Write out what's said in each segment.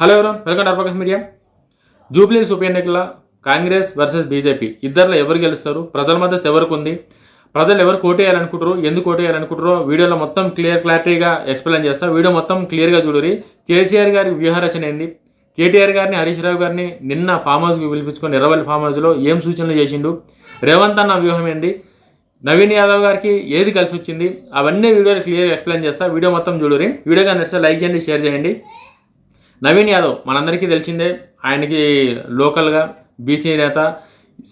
Hello ఎవరు? Welcome to advocates media. జూబ్లీస్ ఉప ఎన్నికల కాంగ్రెస్ వర్సెస్ బీజేపీ ఇద్దరిలో ఎవరు గెలుస్తారు? ప్రజల మద్దతు ఎవరికి ఉంది? ప్రజలు ఎవరు కోటేయాలనుకుంటారు ఎందుకు కోటేయాలనుకుంటారో వీడియోలో మొత్తం క్లియర్ క్లారిటీగా ఎక్స్ప్లెయిన్ చేస్తా. వీడియో మొత్తం క్లియర్గా చూడరి కేసీఆర్ గారి వ్యూహరచన ఏంది? కేటీఆర్ గారిని హరీష్ రావు గారిని నిన్న ఫామ్ హౌస్కి పిలిపించుకొని ఎర్రవల్లి ఫామ్ హౌస్లో ఏం సూచనలు చేసిండు? రేవంత్ అన్న వ్యూహం ఏంది? నవీన్ యాదవ్ గారికి ఏది కలిసి వచ్చింది? అవన్నీ వీడియోలో క్లియర్గా ఎక్స్ప్లెయిన్ చేస్తా. వీడియో మొత్తం చూడరి వీడియో కానీ నచ్చితే లైక్ చేయండి షేర్ చేయండి. నవీన్ యాదవ్ మనందరికీ తెలిసిందే ఆయనకి లోకల్గా బీసీ నేత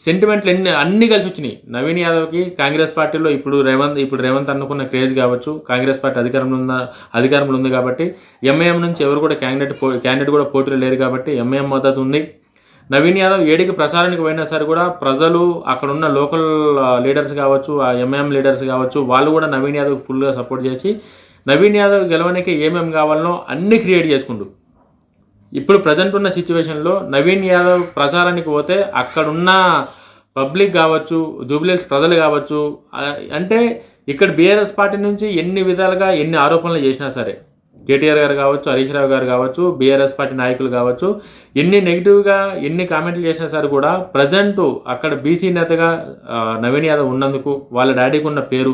సెంటిమెంట్లు ఎన్ని అన్ని కలిసి వచ్చినాయి. నవీన్ యాదవ్కి కాంగ్రెస్ పార్టీలో ఇప్పుడు రేవంత్ ఇప్పుడు రేవంత్ అనుకున్న క్రేజ్ కావచ్చు కాంగ్రెస్ పార్టీ అధికారంలో ఉన్న అధికారంలో ఉంది కాబట్టి ఎంఐఎం నుంచి ఎవరు కూడా క్యాండిడేట్ పో క్యాండిడేట్ కూడా పోటీలో లేరు కాబట్టి ఎంఐఎం మద్దతు ఉంది. నవీన్ యాదవ్ ఏడికి ప్రచారానికి పోయినా సరే కూడా ప్రజలు అక్కడ ఉన్న లోకల్ లీడర్స్ కావచ్చు ఆ ఎంఐఎం లీడర్స్ కావచ్చు వాళ్ళు కూడా నవీన్ యాదవ్ ఫుల్గా సపోర్ట్ చేసి నవీన్ యాదవ్ గెలవడానికి ఏమేమి కావాలనో అన్ని క్రియేట్ చేసుకుంటూ ఇప్పుడు ప్రజెంట్ ఉన్న సిచ్యువేషన్లో నవీన్ యాదవ్ ప్రచారానికి పోతే అక్కడున్న పబ్లిక్ కావచ్చు జూబ్లీస్ ప్రజలు కావచ్చు అంటే ఇక్కడ బీఆర్ఎస్ పార్టీ నుంచి ఎన్ని విధాలుగా ఎన్ని ఆరోపణలు చేసినా సరే కేటీఆర్ గారు కావచ్చు హరీష్ రావు గారు కావచ్చు బీఆర్ఎస్ పార్టీ నాయకులు కావచ్చు ఎన్ని నెగిటివ్గా ఎన్ని కామెంట్లు చేసినా సరే కూడా ప్రజెంట్ అక్కడ బీసీ నేతగా నవీన్ యాదవ్ ఉన్నందుకు వాళ్ళ డాడీకి ఉన్న పేరు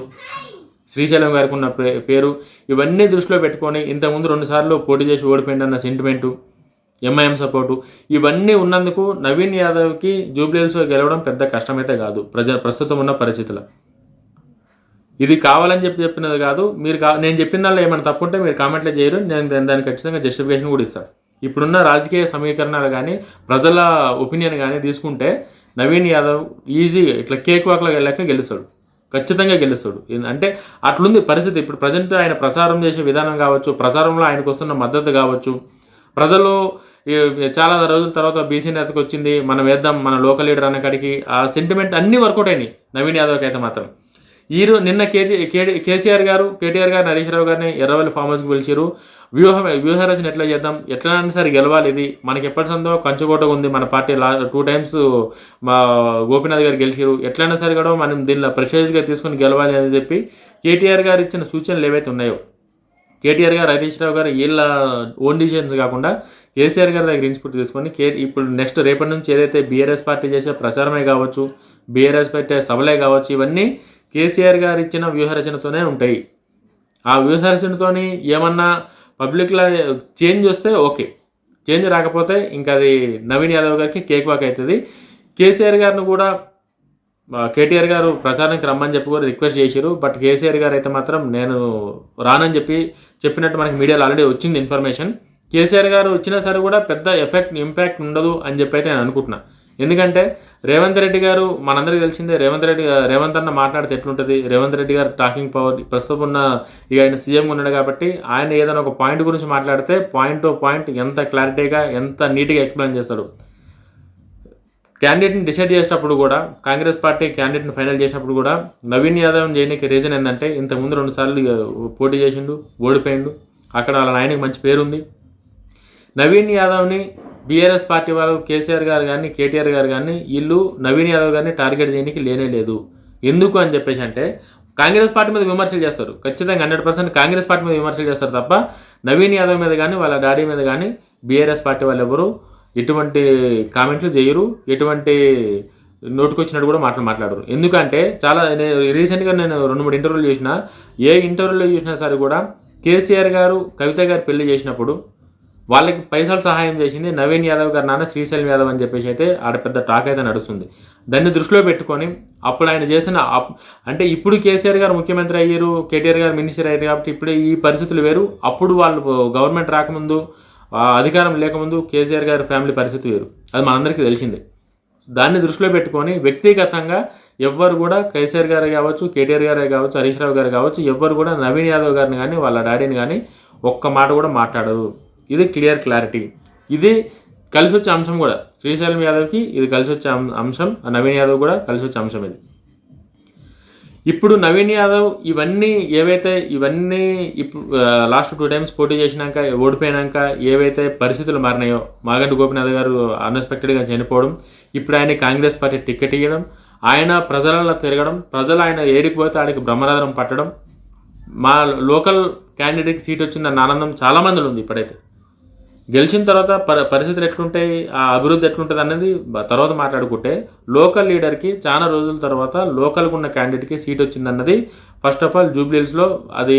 శ్రీశైలం గారికి ఉన్న పే- పేరు ఇవన్నీ దృష్టిలో పెట్టుకొని ఇంతకుముందు రెండుసార్లు పోటీ చేసి ఓడిపోయిందన్న సెంటిమెంటు ఎంఐఎం సపోర్టు ఇవన్నీ ఉన్నందుకు నవీన్ యాదవ్కి జూబ్లీహిల్స్ గెలవడం పెద్ద కష్టమైతే కాదు. ప్రజ ప్రస్తుతం ఉన్న పరిస్థితుల్లో ఇది కావాలని చెప్పి చెప్పినది కాదు. మీరు కా నేను చెప్పిన దానిలో ఏమైనా తప్పు ఉంటే మీరు కామెంట్లో చేయరు. నేను దాని- దానికి ఖచ్చితంగా జస్టిఫికేషన్ కూడా ఇస్తాను ఇప్పుడున్న రాజకీయ సమీకరణాలు కానీ ప్రజల ఒపీనియన్ కానీ తీసుకుంటే నవీన్ యాదవ్ ఈజీగా ఇట్లా కేక్ వాక్లో వెళ్ళాక గెలుస్తాడు. ఖచ్చితంగా గెలుస్తాడు. అంటే అట్లుంది పరిస్థితి. ఇప్పుడు ప్రజెంట్ ఆయన ప్రచారం చేసే విధానం కావచ్చు ప్రచారంలో ఆయనకు వస్తున్న మద్దతు కావచ్చు ప్రజలు చాలా రోజుల తర్వాత బీసీ నేతకు వచ్చింది మనం వేద్దాం మన లోకల్ లీడర్ అన్న కాడికి ఆ సెంటిమెంట్ అన్నీ వర్కౌట్ అయినాయి నవీన్ యాదవ్కి అయితే మాత్రం. ఈరో నిన్న కేజీ కే- కేసీఆర్ గారు కేటీఆర్ గారు హరీష్ రావు గారిని ఎర్రవల్లి ఫామ్ హౌస్కి పిలిచారు వ్యూహ వ్యూహరచన ఎట్లా చేద్దాం ఎట్లైనా సరే గెలవాలి ఇది. మనకి ఎప్పటి సందో కంచుకోట ఉంది మన పార్టీ లా టూ టైమ్స్ మా గోపీనాథ్ గారు గెలిచారు ఎట్లయినా సరే కూడా మనం దీనిలో ప్రెషర్స్గా తీసుకొని గెలవాలి అని చెప్పి కేటీఆర్ గారు ఇచ్చిన సూచనలు ఏవైతే ఉన్నాయో కేటీఆర్ గారు హరీష్ రావు గారు వీళ్ళ ఓన్ డిసిషన్స్ కాకుండా కేసీఆర్ గారి దగ్గర ఇన్స్పుట్ తీసుకొని కే ఇప్పుడు నెక్స్ట్ రేపటి నుంచి ఏదైతే బీఆర్ఎస్ పార్టీ చేసే ప్రచారమే కావచ్చు బీఆర్ఎస్ పెట్టే సభలే కావచ్చు ఇవన్నీ కేసీఆర్ గారు ఇచ్చిన వ్యూహరచనతోనే ఉంటాయి. ఆ వ్యూహరచనతోని ఏమన్నా పబ్లిక్లో చేంజ్ వస్తే ఓకే. చేంజ్ రాకపోతే ఇంకా అది నవీన్ యాదవ్ గారికి కేక్ వాక్ అవుతుంది. కేసీఆర్ గారిని కూడా కేటీఆర్ గారు ప్రచారానికి రమ్మని చెప్పి కూడా రిక్వెస్ట్ చేశారు. బట్ కేసీఆర్ గారు అయితే మాత్రం నేను రానని చెప్పి చెప్పినట్టు మనకి మీడియాలో ఆల్రెడీ వచ్చింది ఇన్ఫర్మేషన్. కేసీఆర్ గారు వచ్చినా సరే కూడా పెద్ద ఎఫెక్ట్ ఇంపాక్ట్ ఉండదు అని చెప్పి అయితే నేను అనుకుంటున్నా. ఎందుకంటే రేవంత్ రెడ్డి గారు మనందరికీ తెలిసిందే రేవంత్ రెడ్డి రేవంత్ అన్న మాట్లాడితే ఎట్లుంటుంది? రేవంత్ రెడ్డి గారు టాకింగ్ పవర్ ప్రస్తుతం ఉన్న ఇక ఆయన సీఎం ఉన్నాడు కాబట్టి ఆయన ఏదైనా ఒక పాయింట్ గురించి మాట్లాడితే పాయింట్ టు పాయింట్ ఎంత క్లారిటీగా ఎంత నీట్గా ఎక్స్ప్లెయిన్ చేస్తాడు. క్యాండిడేట్ని డిసైడ్ చేసేటప్పుడు కూడా కాంగ్రెస్ పార్టీ క్యాండిడేట్ని ఫైనల్ చేసినప్పుడు కూడా నవీన్ యాదవ్ చేయడానికి రీజన్ ఏంటంటే ఇంతకుముందు రెండుసార్లు పోటీ చేసిండు ఓడిపోయిండు. అక్కడ వాళ్ళ ఆయనకి మంచి పేరుంది. నవీన్ యాదవ్ని బీఆర్ఎస్ పార్టీ వాళ్ళు కేసీఆర్ గారు కానీ కేటీఆర్ గారు కానీ వీళ్ళు నవీన్ యాదవ్ గారిని టార్గెట్ చేయడానికి లేనే లేదు. ఎందుకు అని చెప్పేసి అంటే కాంగ్రెస్ పార్టీ మీద విమర్శలు చేస్తారు. ఖచ్చితంగా హండ్రెడ్ పర్సెంట్ కాంగ్రెస్ పార్టీ మీద విమర్శలు చేస్తారు తప్ప నవీన్ యాదవ్ మీద కానీ వాళ్ళ డాడీ మీద కానీ బీఆర్ఎస్ పార్టీ వాళ్ళు ఎవరు ఎటువంటి కామెంట్లు చేయరు. ఎటువంటి నోటుకొచ్చినట్టు కూడా మాటలు మాట్లాడరు. ఎందుకంటే చాలా నేను రీసెంట్గా నేను రెండు మూడు ఇంటర్వ్యూలు చేసిన ఏ ఇంటర్వ్యూలో చూసినా సరే కూడా కేసీఆర్ గారు కవిత గారు పెళ్ళి చేసినప్పుడు వాళ్ళకి పైసలు సహాయం చేసింది నవీన్ యాదవ్ గారు నాన్న శ్రీశైలం యాదవ్ అని చెప్పేసి అయితే ఆడ పెద్ద టాక్ అయితే నడుస్తుంది. దాన్ని దృష్టిలో పెట్టుకొని అప్పుడు ఆయన చేసిన అప్- అంటే ఇప్పుడు కేసీఆర్ గారు ముఖ్యమంత్రి అయ్యారు కేటీఆర్ గారు మినిస్టర్ అయ్యారు కాబట్టి ఇప్పుడు ఈ పరిస్థితులు వేరు. అప్పుడు వాళ్ళు గవర్నమెంట్ రాకముందు అధికారం లేకముందు కేసీఆర్ గారి ఫ్యామిలీ పరిస్థితి వేరు. అది మనందరికీ తెలిసిందే. దాన్ని దృష్టిలో పెట్టుకొని వ్యక్తిగతంగా ఎవ్వరు కూడా కేసీఆర్ గారు కావచ్చు కేటీఆర్ గారే కావచ్చు హరీష్ రావు గారు కావచ్చు ఎవ్వరు కూడా నవీన్ యాదవ్ గారిని కానీ వాళ్ళ డాడీని కానీ ఒక్క మాట కూడా మాట్లాడరు. ఇది క్లియర్ క్లారిటీ. ఇది కలిసి వచ్చే అంశం కూడా. శ్రీశైలం యాదవ్కి ఇది కలిసి వచ్చే అం- అంశం నవీన్ యాదవ్ కూడా కలిసి వచ్చే అంశం ఇది. ఇప్పుడు నవీన్ యాదవ్ ఇవన్నీ ఏవైతే ఇవన్నీ ఇప్పుడు లాస్ట్ టూ టైమ్స్ పోటీ చేసినాక ఓడిపోయినాక ఏవైతే పరిస్థితులు మారినాయో మాగంటి గోపినాథ్ గారు అన్ఎక్స్పెక్టెడ్గా చనిపోవడం ఇప్పుడు ఆయన కాంగ్రెస్ పార్టీ టికెట్ ఇవ్వడం ఆయన ప్రజలలో తిరగడం ప్రజలు ఆయన ఏడికి పోతే ఆడికి బ్రహ్మరాధనం పట్టడం మా లోకల్ క్యాండిడేట్కి సీట్ వచ్చిందన్న ఆనందం చాలామందిలో ఉంది ఇప్పుడైతే. గెలిచిన తర్వాత పరి పరిస్థితులు ఎట్లుంటాయి ఆ అభివృద్ధి ఎట్లుంటుంది అనేది తర్వాత మాట్లాడుకుంటే లోకల్ లీడర్కి చాలా రోజుల తర్వాత లోకల్గా ఉన్న క్యాండిడేట్కి సీట్ వచ్చిందన్నది ఫస్ట్ ఆఫ్ ఆల్ జూబ్లీస్లో అది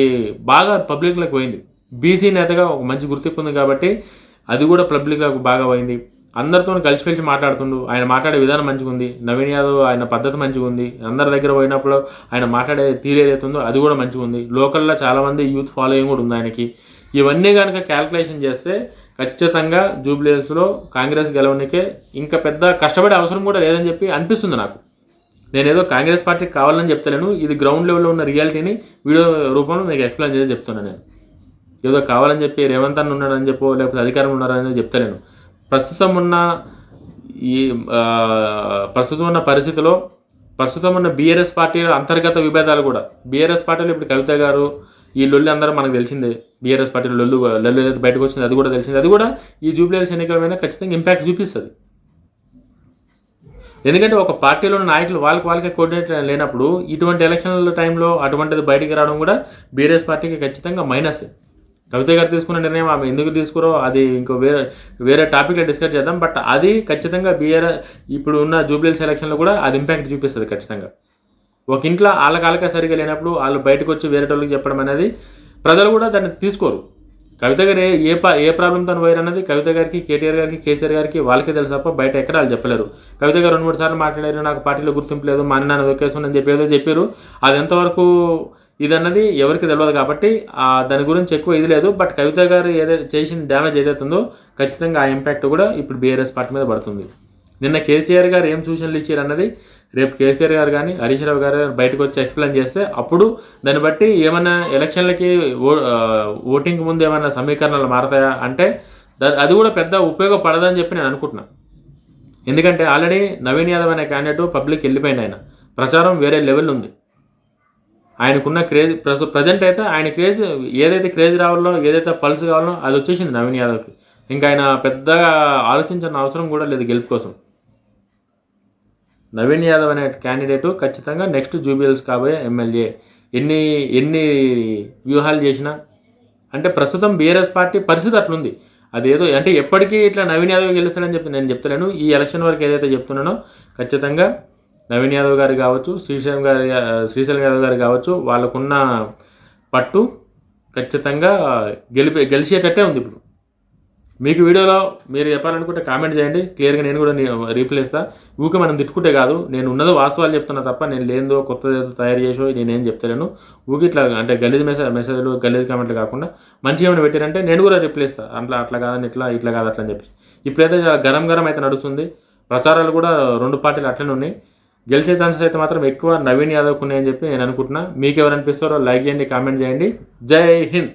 బాగా పబ్లిక్లోకి పోయింది. బీసీ నేతగా ఒక మంచి గుర్తింపు ఉంది కాబట్టి అది కూడా పబ్లిక్లోకి బాగా పోయింది. అందరితో కలిసి మాట్లాడుతుండు. ఆయన మాట్లాడే విధానం మంచిగా ఉంది. నవీన్ యాదవ్ ఆయన పద్ధతి మంచిగా ఉంది. అందరి దగ్గర పోయినప్పుడు ఆయన మాట్లాడే తీరు ఏదైతే ఉందో అది కూడా మంచిగా ఉంది. లోకల్లో చాలామంది యూత్ ఫాలోయింగ్ కూడా ఉంది ఆయనకి. ఇవన్నీ కనుక క్యాల్కులేషన్ చేస్తే ఖచ్చితంగా జూబ్లీహిల్స్లో కాంగ్రెస్ గెలవనికే ఇంకా పెద్ద కష్టపడే అవసరం కూడా లేదని చెప్పి అనిపిస్తుంది నాకు. నేనేదో కాంగ్రెస్ పార్టీకి కావాలని చెప్తలేను ఇది గ్రౌండ్ లెవెల్లో ఉన్న రియాలిటీని వీడియో రూపంలో మీకు ఎక్స్ప్లెయిన్ చేసి చెప్తున్నాను నేను. ఏదో కావాలని చెప్పి రేవంత్ అన్న ఉన్నాడని చెప్పో లేకపోతే అధికారం ఉన్నారని చెప్తలేను. ప్రస్తుతం ఉన్న ఈ ప్రస్తుతం ఉన్న పరిస్థితిలో ప్రస్తుతం ఉన్న బీఆర్ఎస్ పార్టీ అంతర్గత విభేదాలు కూడా బీఆర్ఎస్ పార్టీలో ఇప్పుడు కవిత గారు ఈ లొల్లు అందరూ మనకు తెలిసిందే. బీఆర్ఎస్ పార్టీలో లొల్లు లొల్లు ఏదైతే బయటకు వచ్చింది అది కూడా తెలిసింది. అది కూడా ఈ జూబ్లీ ఎన్నికల మీద ఖచ్చితంగా ఇంపాక్ట్ చూపిస్తుంది. ఎందుకంటే ఒక పార్టీలో ఉన్న నాయకులు వాళ్ళకి వాళ్ళకే కోఆర్డినేట్ లేనప్పుడు ఇటువంటి ఎలక్షన్ల టైంలో అటువంటిది బయటికి రావడం కూడా బీఆర్ఎస్ పార్టీకి ఖచ్చితంగా మైనస్ కవిత గారు తీసుకున్న నిర్ణయం ఆమె ఎందుకు తీసుకురో అది ఇంకో వేరే వేరే టాపిక్లో డిస్కస్ చేద్దాం. బట్ అది ఖచ్చితంగా బీఆర్ ఇప్పుడు ఉన్న జూబ్లీ సెలక్షన్లో కూడా అది ఇంపాక్ట్ చూపిస్తుంది ఖచ్చితంగా. ఒక ఇంట్లో వాళ్ళకాళ్ళకే సరిగా లేనప్పుడు వాళ్ళు బయటకు వచ్చి వేరే వాళ్ళకి చెప్పడం అనేది ప్రజలు కూడా దాన్ని తీసుకోరు. కవిత గారు ఏ ఏ పా ఏ ప్రాబ్లంతో పోయారు అన్నది కవిత గారికి కేటీఆర్ గారికి కేసీఆర్ గారికి వాళ్ళకే తెలుసు తప్ప బయట ఎక్కడ వాళ్ళు చెప్పలేరు. కవిత గారు రెండు మూడు సార్లు మాట్లాడారు నాకు పార్టీలో గుర్తింపు లేదు మా అన్న దొక్కేసుకుని చెప్పి ఏదో చెప్పారు. అది ఎంతవరకు ఇది అన్నది ఎవరికి తెలియదు కాబట్టి దాని గురించి ఎక్కువ ఇది లేదు. బట్ కవిత గారు ఏదైతే చేసిన డ్యామేజ్ ఏదైతే ఉందో ఖచ్చితంగా ఆ ఇంపాక్ట్ కూడా ఇప్పుడు బీఆర్ఎస్ పార్టీ మీద పడుతుంది. నిన్న కేసీఆర్ గారు ఏం సూచనలు ఇచ్చారు అన్నది రేపు కేసీఆర్ గారు కానీ హరీష్ రావు గారు బయటకు వచ్చి ఎక్స్ప్లెయిన్ చేస్తే అప్పుడు దాన్ని బట్టి ఏమైనా ఎలక్షన్లకి ఓ ఓటింగ్ ముందు ఏమైనా సమీకరణలు మారతాయా అంటే అది కూడా పెద్ద ఉపయోగపడదని చెప్పి నేను అనుకుంటున్నాను ఎందుకంటే ఆల్రెడీ నవీన్ యాదవ్ అనే క్యాండిడేట్ పబ్లిక్ వెళ్ళిపోయింది ఆయన. ప్రచారం వేరే లెవెల్ ఉంది. ఆయనకున్న క్రేజ్ ప్రజ ప్రజెంట్ అయితే ఆయన క్రేజ్ ఏదైతే క్రేజ్ రావాలో ఏదైతే పల్స్ కావాలో అది వచ్చేసింది నవీన్ యాదవ్కి. ఇంకా ఆయన పెద్దగా ఆలోచించిన అవసరం కూడా లేదు గెలుపు కోసం. నవీన్ యాదవ్ అనే క్యాండిడేటు ఖచ్చితంగా నెక్స్ట్ జూబిల్స్ కాబోయే ఎమ్మెల్యే ఎన్ని ఎన్ని వ్యూహాలు చేసినా అంటే ప్రస్తుతం బీఆర్ఎస్ పార్టీ పరిస్థితి అట్లుంది. అదేదో అంటే ఎప్పటికీ ఇట్లా నవీన్ యాదవ్ గెలుస్తాడని చెప్పి నేను చెప్తలేను. ఈ ఎలక్షన్ వరకు ఏదైతే చెప్తున్నానో ఖచ్చితంగా నవీన్ యాదవ్ గారు కావచ్చు శ్రీశైలం గారి శ్రీశైలం యాదవ్ గారు కావచ్చు వాళ్ళకున్న పట్టు ఖచ్చితంగా గెలిపే గెలిచేటట్టే ఉంది ఇప్పుడు. మీకు వీడియోలో మీరు చెప్పాలనుకుంటే కామెంట్ చేయండి. క్లియర్గా నేను కూడా రీప్లై ఇస్తాను ఊకే మనం తిట్టుకుంటే కాదు. నేను ఉన్నదో వాస్తవాలు చెప్తున్నా తప్ప నేను లేదో కొత్తది ఏదో తయారు చేసో నేనేం చెప్తలేను. ఊకి ఇట్లా అంటే గలీజ్ మెసేజ్ మెసేజ్లు గలీజ్ కామెంట్లు కాకుండా మంచిగా ఏమైనా పెట్టారంటే నేను కూడా రిప్లై ఇస్తాను అట్లా అట్లా కాదని ఇట్లా ఇట్లా కాదు అట్లా అని చెప్పి. ఇప్పుడైతే చాలా గరం గరం అయితే నడుస్తుంది. ప్రచారాలు కూడా రెండు పార్టీలు అట్లనే ఉన్నాయి. గెలిచే ఛాన్సెస్ అయితే మాత్రం ఎక్కువ నవీన్ యాదవ్కు ఉన్నాయని చెప్పి నేను అనుకుంటున్నా. మీకు ఎవరు అనిపిస్తారో లైక్ చేయండి కామెంట్ చేయండి. జై హింద్.